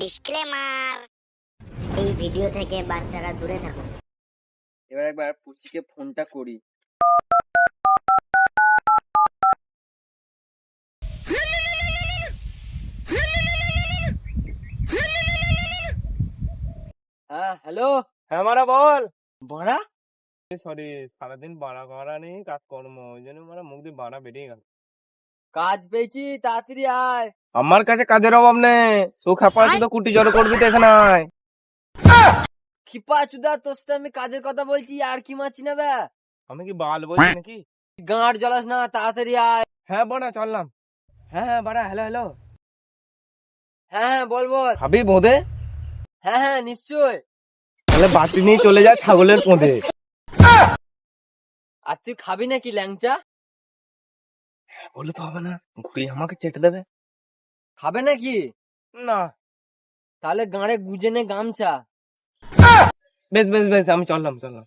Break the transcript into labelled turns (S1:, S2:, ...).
S1: Disclaimer. এই video থেকে বাচ্চারা দূরে থাকুন।
S2: এবার একবার পুচিকে ফোনটা করি। হ্যাঁ হ্যালো?
S3: হ্যাঁ মারা বল।
S2: বড়া
S3: সরি সারাদিন বাড়া করা নেই কাজকর্ম ওই জন্য মারা মুখ দিয়ে বাড়া বেরিয়ে গেল।
S2: কাজ পেয়েছি তাড়াতাড়ি আয়।
S3: আমার কাছে কাজের অভাব নেই। সুখ হাপা শুধু কুটি জড়ো করবি তো এখানে
S2: খিপা চুদা তোর সাথে আমি কাজের কথা বলছি আর কি মারছি না বে?
S3: আমি কি বাল বলছি নাকি?
S2: গাঁট জ্বালাস না তাড়াতাড়ি আয়।
S3: হ্যাঁ বড়া চললাম। হ্যাঁ হ্যাঁ বাড়া হ্যালো হ্যালো
S2: হ্যাঁ হ্যাঁ বল বল।
S3: খাবি বোঁদে?
S2: হ্যাঁ হ্যাঁ নিশ্চয়
S3: তাহলে বাটি নিয়ে চলে যা ছাগলের পোঁদে
S2: আর তুই খাবি নাকি ল্যাংচা?
S3: বলে তো হবে না। ঘুরি আমাকে চেটে দেবে।
S2: খাবে নাকি?
S3: না।
S2: তাহলে গাঁড়ে গুজে নে গামছা।
S3: বেশ বেশ বেশ আমি চললাম চললাম।